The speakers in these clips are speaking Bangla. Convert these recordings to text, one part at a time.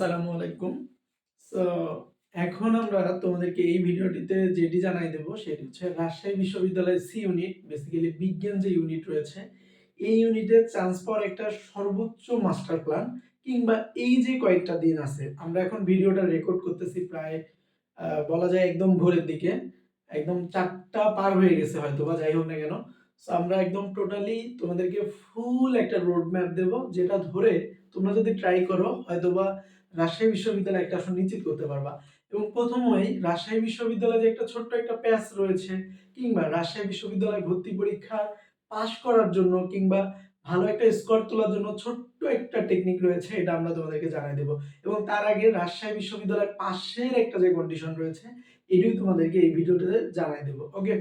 আসসালামু আলাইকুম। সো এখন আমরা তোমাদেরকে এই ভিডিওটিতে যেটি জানাই দেব, সেটি হচ্ছে রাজশাহী বিশ্ববিদ্যালয়ের সি ইউনিট বেসিক্যালি বিজ্ঞান যে ইউনিট রয়েছে, এই ইউনিটের চান্স পাওয়ার একটা সর্বোচ্চ মাস্টার প্ল্যান কিংবা এই যে কয়েকটা দিন আছে, আমরা এখন ভিডিওটা রেকর্ড করতেছি প্রায় বলা যায় একদম ভোরের দিকে, একদম চারটা পার হয়ে গেছে হয়তো বা যাই হোক না কেন। সো আমরা একদম টোটালি তোমাদেরকে ফুল একটা রোড ম্যাপ দেবো, যেটা ধরে তোমরা যদি ট্রাই করো, হয়তোবা রাজশাহী বিশ্ববিদ্যালয়ে একটা আসন নিশ্চিত করতে পারবা। এবং প্রথমেই রাজশাহী বিশ্ববিদ্যালয়ে যে একটা ছোট্ট একটা প্যাচ রয়েছে, কিংবা রাজশাহী বিশ্ববিদ্যালয়ে ভর্তি পরীক্ষা পাশ করার জন্য, কিংবা ভালো একটা স্কোর তোলার জন্য ছোট্ট একটা টেকনিক রয়েছে, এটা আমরা তোমাদেরকে জানাই দেবো। এবং তার আগে রাজশাহী বিশ্ববিদ্যালয়ের পাশের একটা যে কন্ডিশন রয়েছে, এটিও তোমাদেরকে এই ভিডিওটাতে জানাই দেবো। ওকে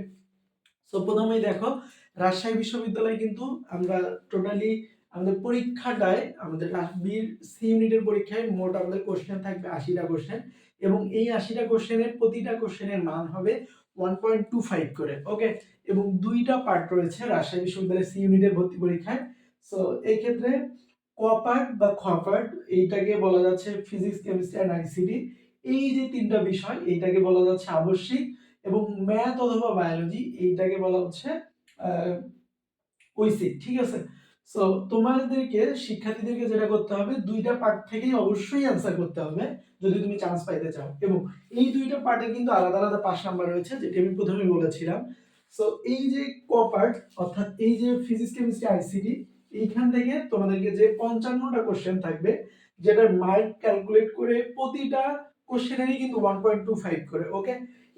সো প্রথমেই দেখো, রাজশাহী বিশ্ববিদ্যালয়ে কিন্তু আমরা টোটালি আমাদের পরীক্ষাটায় আমাদের রাজবীর সি ইউনিটের পরীক্ষায় মোট আমাদের কোশ্চেন থাকবে আশিটা কোশ্চেন এবং এই আশিটা কোশ্চেনের প্রতিটা কোশ্চেনের মান হবে ওয়ান পয়েন্ট টু ফাইভ করে ওকে এবং দুইটা পার্ট রয়েছে রাজশাহী বিশ্ববিদ্যালয়ের সি ইউনিটের ভর্তি পরীক্ষায়। সো এই ক্ষেত্রে ক পার্ট বা খ পার্ট এইটাকে বলা যাচ্ছে ফিজিক্স কেমিস্ট্রি অ্যান্ড আইসিডি এই যে তিনটা বিষয়, এইটাকে বলা যাচ্ছে আবশ্যিক এবং ম্যাথ অথবা বায়োলজি এইটাকে বলা হচ্ছে ঐসিক ঠিক আছে? সো তোমাদেরকে, শিক্ষার্থীদেরকে যেটা করতে হবে, দুইটা পার্ট থেকেই অবশ্যই অ্যান্সার করতে হবে, যদি তুমি চান্স পাইতে চাও। এবং এই দুইটা পার্টে কিন্তু আলাদা আলাদা পাঁচ নাম্বার রয়েছে, যেটি আমি প্রথমে বলেছিলাম। সো এই যে ক পার্ট অর্থাৎ এই যে ফিজিক্স কেমিস্ট্রি আইসিটি এইখান থেকে তোমাদেরকে যে পঞ্চান্নটা কোশ্চেন থাকবে, যেটার মার্ক ক্যালকুলেট করে প্রতিটা কোশ্চেনেরই কিন্তু ওয়ান পয়েন্ট টু ফাইভ করে ওকে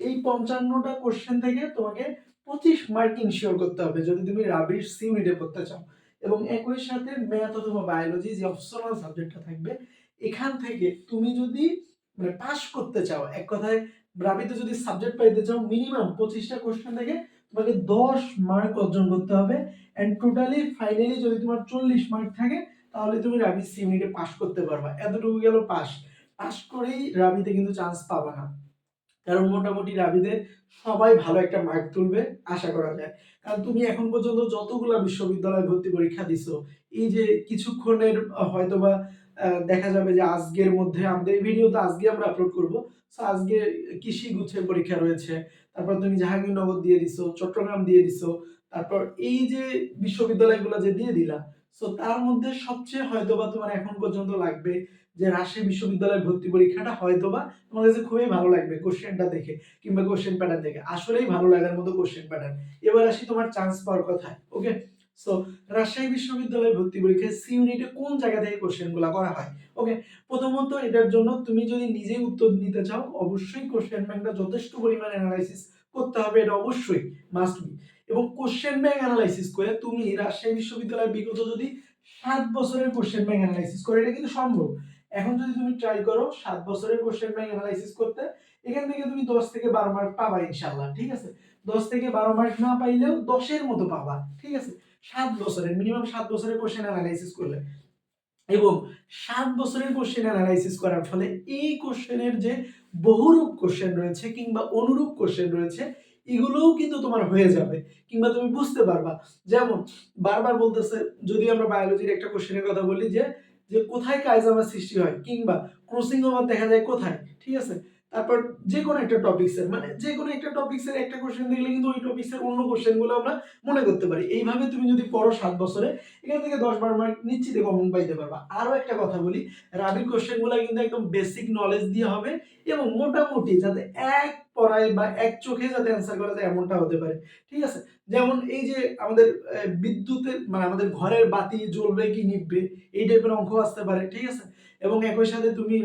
এই পঞ্চান্নটা কোশ্চেন থেকে তোমাকে পঁচিশ মার্ক ইনশিওর করতে হবে, যদি তুমি রাবির সি ইউনিটে পড়তে চাও। এবং একই সাথে ম্যাথ অথবা বায়োলজি যে অপশনাল সাবজেক্টটা থাকবে, এখান থেকে তুমি যদি মানে পাস করতে চাও, এক কথায় রাবিতে যদি সাবজেক্ট পাইতে চাও মিনিমাম পঁচিশটা কোশ্চেন থেকে তোমাকে দশ মার্ক অর্জন করতে হবে অ্যান্ড টোটালি ফাইনালি যদি তোমার চল্লিশ মার্ক থাকে, তাহলে তুমি রাবি সি পাস করতে পারবা। এতটুকু গেল পাস পাস করেই রাবিতে কিন্তু চান্স পাবা না। কারণ মোটামুটি রাবিতে সবাই ভালো একটা মার্ক তুলবে, আশা করা যায়। কারণ তুমি এখন পর্যন্ত যতগুলা বিশ্ববিদ্যালয় ভর্তি পরীক্ষা দিছো, এই যে কিছুক্ষণের হয়তোবা দেখা যাবে যে আজকের মধ্যে আমাদের এই ভিডিও তো আজকে আমরা আপলোড করব। আজকে কৃষি গুচ্ছের পরীক্ষা রয়েছে, তারপর তুমি জাহাঙ্গীরনগর দিয়ে দিছো, চট্টগ্রাম দিয়ে দিছো, তারপর এই যে বিশ্ববিদ্যালয়গুলো যে দিয়ে দিলা সো তার মধ্যে সবচেয়ে হয়তোবা তোমার এখন পর্যন্ত লাগবে যে রাজশাহী বিশ্ববিদ্যালয়ের ভর্তি পরীক্ষাটা হয়তোবা তোমার কাছে খুবই ভালো লাগবে কোশ্চেনটা দেখে কিংবা কোশ্চেন প্যাটার্ন দেখে। আসলেই ভালো লাগার মতো কোশ্চেন প্যাটার্ন এবার আসি তোমার চান্স পাওয়ার কথায় ওকে সো রাজশাহী বিশ্ববিদ্যালয়ে ভর্তি পরীক্ষায় সি ইউনিটে কোন জায়গা থেকে কোশ্চেনগুলো করা হয় ওকে প্রথমত এটার জন্য তুমি যদি নিজেই উত্তর নিতে চাও, অবশ্যই কোশ্চেন ব্যাংকটা যথেষ্ট পরিমাণ অ্যানালাইসিস করতে হবে, এটা অবশ্যই মাস্ট বি এবং কোশ্চেন ব্যাংক অ্যানালাইসিস করে তুমি রাজশাহী বিশ্ববিদ্যালয়ের বিগত যদি সাত বছরের কোশ্চেন ব্যাংক অ্যানালাইসিস করে, এটা কিন্তু সম্ভব। এখন যদি তুমি ট্রাই করো, সাত বছরের কোশ্চেন ব্যাংক অ্যানালাইসিস করতে, এখান থেকে তুমি দশ থেকে বারো মার্ক পাবা ইনশাল্লাহ ঠিক আছে? দশ থেকে বারো মার্ক না পাইলেও দশের মতো পাবা, ঠিক আছে? সাত বছরের মিনিমাম সাত বছরের কোশ্চেন অ্যানালাইসিস করলে। এবং সাত বছরের কোশ্চেন অ্যানালাইসিস করার ফলে এই কোশ্চেনের যে বহুরূপ কোশ্চেন রয়েছে কিংবা অনুরূপ কোশ্চেন রয়েছে, এগুলোও কিন্তু তোমার হয়ে যাবে, কিংবা তুমি বুঝতে পারবা। যেমন, বারবার বলতেছে, যদি আমরা বায়োলজির একটা কোশ্চেনের কথা বলি যে যে কোথায় কাইজামা সৃষ্টি হয় কিংবা ক্রসিং ওভার দেখা যায় কোথায়? ঠিক আছে? তারপর যে কোনো একটা টপিক্সের মানে যে কোনো একটা টপিক্সের একটা কোশ্চেন দেখলে কিন্তু ওই টপিক্সের অন্য কোশ্চেনগুলো আমরা মনে করতে পারি। এইভাবে তুমি যদি পড়ো সাত বছরে, এখান থেকে দশ বারো মার্ক নিশ্চিত কমন পাইতে পারবা। আরও একটা কথা বলি রাবির কোশ্চেনগুলো কিন্তু একদম বেসিক নলেজ দিয়ে হবে এবং মোটামুটি যাতে এক পড়ায় বা এক চোখে যাতে অ্যান্সার করা যায় এমনটা হতে পারে। ঠিক আছে? যেমন এই যে আমাদের বিদ্যুতের মানে আমাদের ঘরের বাতি জ্বলবে কি নিভবে, এই টাইপের অঙ্ক আসতে পারে। ঠিক আছে? এবং একই সাথে তুমি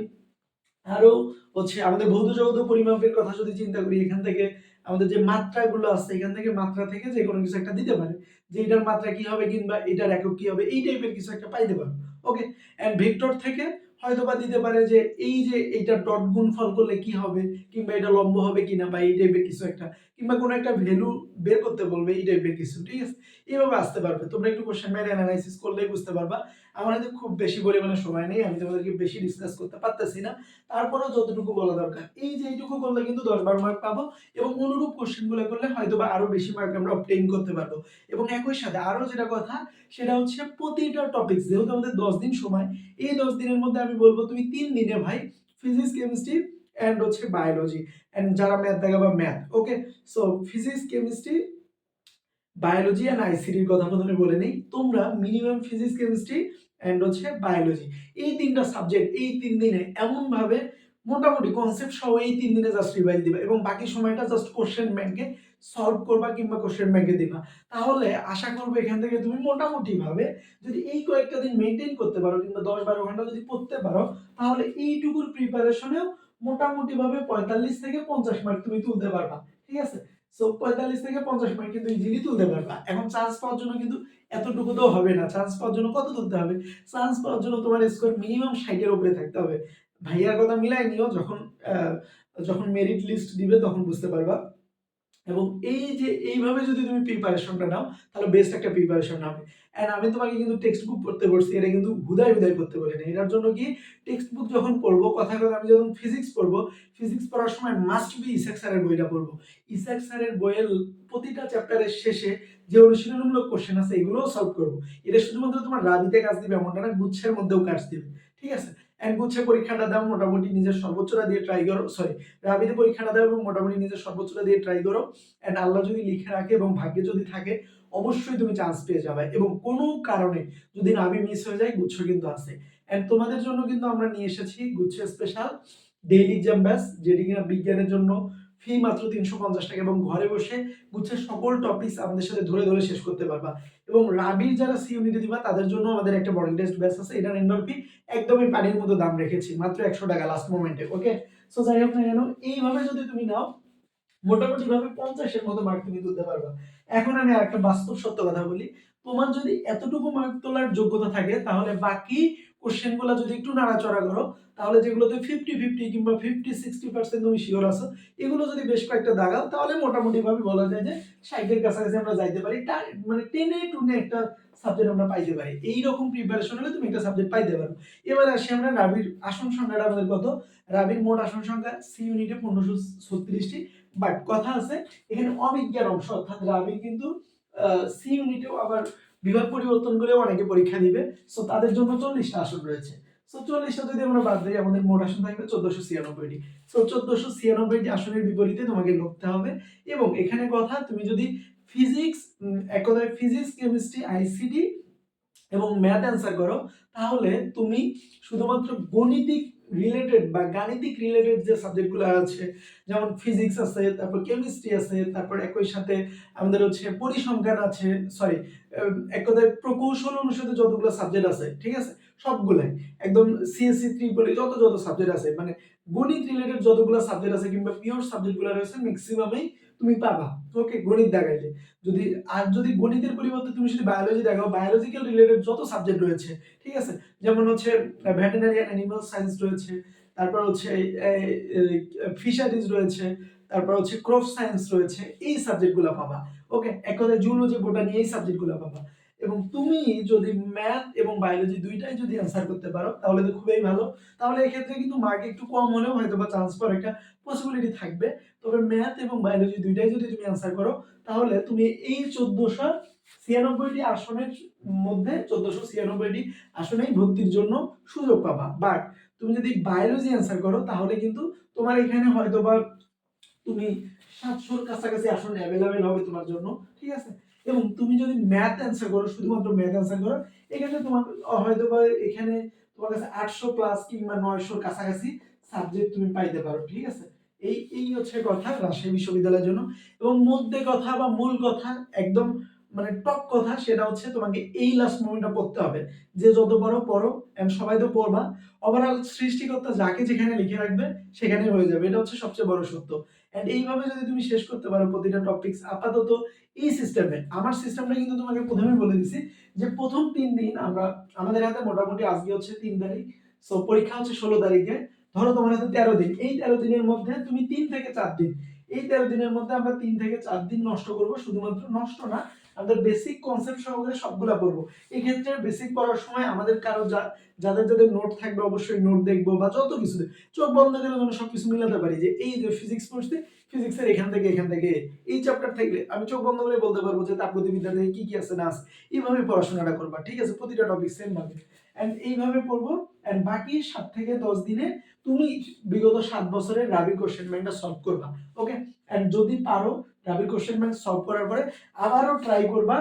আরও হচ্ছে আমাদের ভৌত জগত পরিমাপের কথা যদি চিন্তা করি, এখান থেকে আমাদের যে মাত্রাগুলো আছে, এখান থেকে মাত্রা থেকে যে কোনো কিছু একটা দিতে পারে। যে এটার মাত্রা কি হবে কিংবা এটার একক কি হবে, এই টাইপের কিছু একটা পাইতে পারব। ওকে অ্যান্ড ভেক্টর থেকে হয়তো বা দিতে পারে যে এই যে এইটা ডট গুণ ফল করলে কি হবে, কিংবা এটা লম্ব হবে কিনা বা এই টাইপের কিছু একটা, কিংবা কোনো একটা ভ্যালু বের করতে বলবে এই টাইপের কিছু, ঠিক আছে? এইভাবে আসতে পারবে। তোমরা একটু কোশ্চেন ব্যাংক অ্যানালাইসিস করলেই বুঝতে পারবা। আমার হাতে খুব বেশি পরিমাণে সময় নেই, আমি তোমাদেরকে বেশি ডিসকাস করতে পারতেছি না। তারপরেও যতটুকু বলা দরকার, এই যে এইটুকু করলে কিন্তু দশ বারো মার্ক পাবো এবং অনুরূপ কোশ্চেনগুলো করলে হয়তো বা আরও বেশি মার্ক আমরা অবটেইন করতে পারব। এবং একই সাথে আরও যেটা কথা, সেটা হচ্ছে প্রতিটা টপিক যেহেতু আমাদের দশ দিন সময়, এই দশ দিনের মধ্যে আমি বলব তুমি তিন দিনে ভাই ফিজিক্স কেমিস্ট্রি অ্যান্ড হচ্ছে বায়োলজি অ্যান্ড যারা ম্যাথ দেখাবা math okay so physics chemistry biology and আইসিডির কথা প্রথমে বলে নেই, তোমরা মিনিমাম ফিজিক্স কেমিস্ট্রি অ্যান্ড হচ্ছে বায়োলজি এই তিনটা সাবজেক্ট এই তিন দিনে এমনভাবে মোটামুটি কনসেপ্ট সহ এই তিন দিনে জাস্ট রিভাইজ দিবে এবং বাকি সময়টা জাস্ট কোশ্চেন ব্যাংকে সলভ করবা কিংবা কোশ্চেন ব্যাংকে দিবা। তাহলে আশা করব এখান থেকে তুমি মোটামুটি ভাবে যদি এই কয়েকটা দিন মেনটেন করতে পারো কিংবা দশ বারো ঘণ্টা যদি পড়তে পারো, তাহলে এইটুকুর প্রিপারেশনেও মোটামুটি ভাবে পঁয়তাল্লিশ থেকে পঞ্চাশ মার্ক তুমি তুলতে পারবা। ঠিক আছে? সো পঁয়তাল্লিশ থেকে পঞ্চাশ মার্ক কিন্তু ইজিলি তুলতে পারবা। এখন চান্স পাওয়ার জন্য কিন্তু এতটুকু তো হবে না। চান্স পাওয়ার জন্য কত তুলতে হবে? চান্স পাওয়ার জন্য তোমার স্কোর মিনিমাম ষাটের উপরে থাকতে হবে। ভাইয়ার কথা মিলাই নিও, যখন যখন মেরিট লিস্ট দিবে তখন বুঝতে পারবা। এবং এই যে এইভাবে যদি তুমি প্রিপারেশনটা নাও, তাহলে বেস্ট একটা প্রিপারেশন হবে। অ্যান্ড আমি তোমাকে কিন্তু টেক্সট বুক পড়তে বলছি, এটা কিন্তু হুদায় হুদায় করতে বলি না এটার জন্য কি টেক্সট বুক যখন পড়ব, কথা কথা আমি যখন ফিজিক্স পড়ব ফিজিক্স পড়ার সময় মাস্ট বি ইসাক স্যারের বইটা পড়ব। ইসাক স্যারের বইয়ের প্রতিটা চ্যাপ্টারের শেষে যে অনুশীলনমূলক কোশ্চেন আছে, এগুলোও সলভ করব। এটা শুধুমাত্র তোমার রাবিতে কাজ দিবে, এমনটা না, গুচ্ছের মধ্যেও কাজ দিবে। ঠিক আছে? অ্যান্ড গুচ্ছে পরীক্ষাটা দাও মোটামুটি নিজের সর্বোচ্চটা দিয়ে ট্রাই করো সরি রাবিতে পরীক্ষাটা দাও এবং মোটামুটি নিজের সর্বোচ্চটা দিয়ে ট্রাই করো। অ্যান্ড আল্লাহ যদি লিখে রাখে এবং ভাগ্যে যদি থাকে, অবশ্যই তুমি চান্স পেয়ে যাবে। এবং কোনো কারণে যদি রাবি মিস হয়ে যায়, গুচ্ছ কিন্তু আসে অ্যান্ড তোমাদের জন্য কিন্তু আমরা নিয়ে এসেছি গুচ্ছ স্পেশাল ডেইলি এক্সাম ব্যাস যেটি কিনা বিজ্ঞানের জন্য ফি মাত্র তিনশো পঞ্চাশ টাকা এবং ঘরে বসে গুচ্ছের সকল টপিকস আমাদের সাথে ধরে ধরে শেষ করতে পারবা। এবং রাবির যারা সি ইউনিটে দিবা, তাদের জন্য আমাদের একটা মডেল টেস্ট ব্যাচ আছে। এটার এন্ডর ফি একদমই পানির মতো দাম রেখেছি, মাত্র একশো টাকা লাস্ট মোমেন্টে ওকে সো যাই হোক না কেন, এইভাবে যদি তুমি নাও, মোটামুটি ভাবে পঞ্চাশের মতো মার্ক তুমি তুলতে পারবা। এখন আমি আরেকটা বাস্তব সত্য কথা বলি। তোমার যদি এতটুকু মার্ক তোলার যোগ্যতা থাকে, তাহলে বাকি কোশ্চেনগুলো যদি একটু নাড়াচড়া করো, তাহলে যেগুলোতে ফিফটি ফিফটি কিংবা ফিফটি সিক্সটি পার্সেন্ট তুমি শিওর আছো, এগুলো যদি বেশ কয়েকটা দাগাও, তাহলে মোটামুটি ভাবে বলা যায় যে ষাটের কাছাকাছি আমরা যাইতে পারি। মানে টেনে টুনে একটা সাবজেক্ট আমরা পাইতে পারি। এইরকম প্রিপারেশন হলে তুমি একটা সাবজেক্ট পাইতে পারো। এবার আসি আমরা রাবির আসন সংখ্যাটা আমাদের কত? রাবির মোট আসন সংখ্যা সি ইউনিটে পনেরোশো ছত্রিশটি। বাট কথা আছে, এখানে অবিজ্ঞান অংশ, অর্থাৎ রাবি কিন্তু সি ইউনিটেও আবার বিভাগ পরিবর্তন করে অনেকে পরীক্ষা দিবে। সো তাদের জন্য চল্লিশটা আসন রয়েছে। সো চল্লিশটা যদি আমরা বাদ দিই, আমাদের মোট আসন থাকবে চোদ্দশো ছিয়ানব্বইটি। সো চোদ্দশো ছিয়ানব্বইটি আসনের বিপরীতে তোমাকে লড়তে হবে এবং এখানে কথা, তুমি যদি ফিজিক্স এক কথায় ফিজিক্স কেমিস্ট্রি আইসিডি এবং ম্যাথ অ্যান্সার করো, তাহলে তুমি শুধুমাত্র গণিতিক রিলেটেড বা গাণিতিক রিলেটেড যে সাবজেক্টগুলো আছে, যেমন ফিজিক্স আছে, তারপর কেমিস্ট্রি আছে, তারপর একই সাথে আমাদের হচ্ছে পরিসংখ্যান আছে সরি এক কথায় প্রকৌশল অনুসারে যতগুলো সাবজেক্ট আছে, ঠিক আছে? সবগুলাই। একদম সিএসসি ত্রিপলি যত যত সাবজেক্ট আছে মানে গণিত রিলেটেড যতগুলো সাবজেক্ট আছে কিংবা পিওর সাবজেক্টগুলো রয়েছে ম্যাক্সিমামই তুমি পাবা। ওকে গণিত দেখাইলে। যদি, আর যদি গণিতের পরিবর্তে তুমি যদি বায়োলজি দেখাও বায়োলজিক্যাল রিলেটেড যত সাবজেক্ট রয়েছে, ঠিক আছে? যেমন হচ্ছে ভেটেনারি অ্যানিমাল সায়েন্স রয়েছে, তারপর হচ্ছে ফিশারিজ রয়েছে, তারপর হচ্ছে ক্রপ সায়েন্স রয়েছে, এই সাবজেক্টগুলো পাবা। ওকে এক কথায় জুলজি বোটানি এই সাবজেক্টগুলো পাবা। এবং তুমি যদি ম্যাথ এবং বায়োলজি দুইটাই যদি অ্যান্সার করতে পারো, তাহলে তো খুবই ভালো। তাহলে এক্ষেত্রে কিন্তু মার্ক একটু কম হলেও হয়তো বা চান্স পাওয়ার একটা পসিবিলিটি থাকবে। তবে ম্যাথ এবং বায়োলজি দুইটাই যদি তুমি অ্যান্সার করো, তাহলে তুমি এই চোদ্দশো ছিয়ানব্বইটি আসনের মধ্যে চোদ্দশো ছিয়ানব্বইটি আসনেই ভর্তির জন্য সুযোগ পাবা। বাট তুমি যদি বায়োলজি অ্যান্সার করো, তাহলে কিন্তু তোমার এখানে হয়তো বা তুমি সাতশোর কাছাকাছি আসন অ্যাভেলেবেল হবে তোমার জন্য। ঠিক আছে? এবং তুমি যদি ম্যাথ অ্যান্সার করো, শুধুমাত্র ম্যাথ অ্যান্সার করো, এক্ষেত্রে তোমার, হয়তো বা এখানে তোমার কাছে আটশো প্লাস কিংবা নয়শোর কাছাকাছি সাবজেক্ট তুমি পাইতে পারো, ঠিক আছে? এই এই হচ্ছে কথা রাজশাহী বিশ্ববিদ্যালয়ের জন্য। এবং মধ্যে কথা বা মূল কথা একদম মানে টপ কথা সেটা হচ্ছে তোমাকে এই লাস্ট মোমেন্টটা পড়তে হবে। যে যত পড়ো পড়ো and সবাই তো পড়বা। ওভারঅল সৃষ্টিকর্তা যাকে যেখানে লিখে রাখবে, সেখানেই হয়ে যাবে। এটা হচ্ছে সবচেয়ে বড় সত্য। এন্ড এইভাবে যদি তুমি শেষ করতে পারো প্রতিটা টপিকস আপাতত এই সিস্টেমে আমার সিস্টেমটা কিন্তু তোমাকে প্রথমে বলে দিছি যে প্রথম তিন দিন আমরা, আমাদের হাতে মোটামুটি আজকে হচ্ছে তিন তারিখ। সো পরীক্ষা হচ্ছে ষোলো তারিখে। ধরো তোমার হাতে তেরো দিন। এই তেরো দিনের মধ্যে তুমি তিন থেকে চার দিন। এই তেরো দিনের মধ্যে আমরা তিন থেকে চার দিন নষ্ট করব। শুধুমাত্র নষ্ট না আমাদের বেসিক কনসেপ্ট সহকারে সবগুলা পড়ব। এই ক্ষেত্রে বেসিক পড়ার সময় আমাদের কারও যা- যাদের যাদের নোট থাকবে অবশ্যই নোট দেখব বা যত কিছু চোখ বন্ধ করে যেন সবকিছু মিলাতে পারি যে এই যে ফিজিক্স পড়ছি ফিজিক্সের এখান থেকে এখান থেকে এই চ্যাপ্টার থেকে আমি চোখ বন্ধ করে বলতে পারব যে তাপগতিবিদ্যা থেকে কি কি আছে না আছে। এইভাবে পড়াশোনাটা করবা, ঠিক আছে? প্রতিটা টপিক সেম ভাবে। অ্যান্ড এইভাবে পড়ব। অ্যান্ড বাকি সাত থেকে দশ দিনে তুমি বিগত সাত বছরের রাবি কোশ্চেন ব্যাংকটা সলভ করবা ওকে অ্যান্ড যদি পারো রাবি কোশ্চেন ব্যাংক সলভ করার পরে আবারও ট্রাই করবা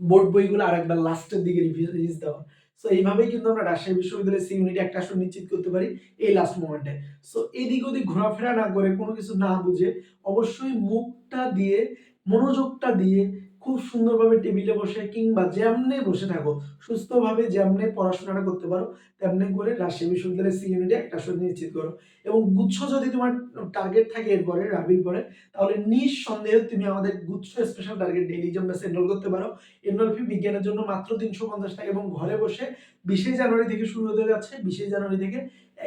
বোর্ড বইগুলো আরেকবার লাস্টের দিকে রিভিজ দেওয়া। সো এইভাবেই কিন্তু আমরা রাজশাহী বিশ্ববিদ্যালয়ের সি একটা আসন নিশ্চিত করতে পারি এই লাস্ট মোমেন্টে সো এদিক ওদিক ঘোরাফেরা না করে কোনো কিছু না বুঝে অবশ্যই মুখটা দিয়ে, মনোযোগটা দিয়ে খুব সুন্দরভাবে টেবিলে বসে কিংবা যেমনে বসে থাকো, সুস্থভাবে যেমনে পড়াশোনাটা করতে পারো, তেমনি করে রাজশাহী বিশ্ববিদ্যালয়ের সি ইউনিটে একটা আসন নিশ্চিত করো। এবং গুচ্ছ যদি তোমার টার্গেট থাকে এরপরে, রাবির পরে, তাহলে নিঃসন্দেহে তুমি আমাদের গুচ্ছ স্পেশাল টার্গেট ডেইলি ব্যাচে এনরোল করতে পারো। এনরোল ফি বিজ্ঞানের জন্য মাত্র তিনশো পঞ্চাশ টাকা এবং ঘরে বসে বিশে জানুয়ারি থেকে শুরু হতে যাচ্ছে বিশে জানুয়ারি থেকে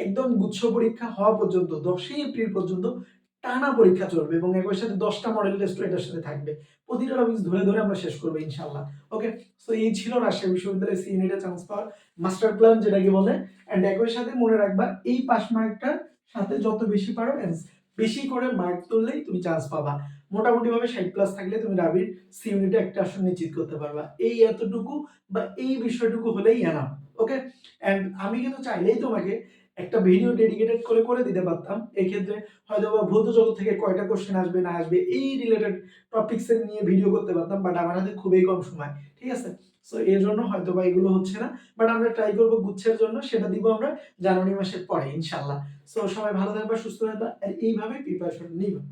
একদম গুচ্ছ পরীক্ষা হওয়া পর্যন্ত, দশই এপ্রিল পর্যন্ত টানা পরীক্ষা চলবে এবং একই সাথে দশটা মডেল টেস্টও এটার সাথে থাকবে। প্রতিটা টপিক ধরে ধরে আমরা শেষ করব ইনশাল্লাহ ওকে সো এই ছিল রাজশাহী বিশ্ববিদ্যালয়ের সি ইউনিটে চান্স পাওয়ার মাস্টার প্ল্যান যেটাকে বলে। অ্যান্ড একই সাথে মনে রাখবা, এই পাস মার্কটার সাথে যত বেশি পারো বেশি করে মার্ক তুললেই তুমি চান্স পাবা। মোটামুটি ভাবে ষাট প্লাস থাকলে তুমি রাবির সি ইউনিটে একটা আসন নিশ্চিত করতে পারবা। এই এতটুকু বা এই বিষয়টুকু হলেই এনাম ওকে অ্যান্ড আমি কিন্তু চাইলেই তোমাকে একটা ভিডিও ডেডিকেটেড করে করে দিতে পারতাম। এক্ষেত্রে হয়তো বা ভৌত জগৎ থেকে কয়টা কোশ্চেন আসবে, না আসবে, এই রিলেটেড টপিক্স এর নিয়ে ভিডিও করতে পারতাম বাট আমার হাতে খুবই কম সময়, ঠিক আছে? সো এর জন্য হয়তো বা এগুলো হচ্ছে না বাট আমরা ট্রাই করব গুচ্ছের জন্য, সেটা দিব আমরা জানুয়ারি মাসের পরে ইনশাল্লাহ সো সবাই ভালো থাকবা, সুস্থ থাকবা, আর এইভাবে প্রিপারেশন নিবা।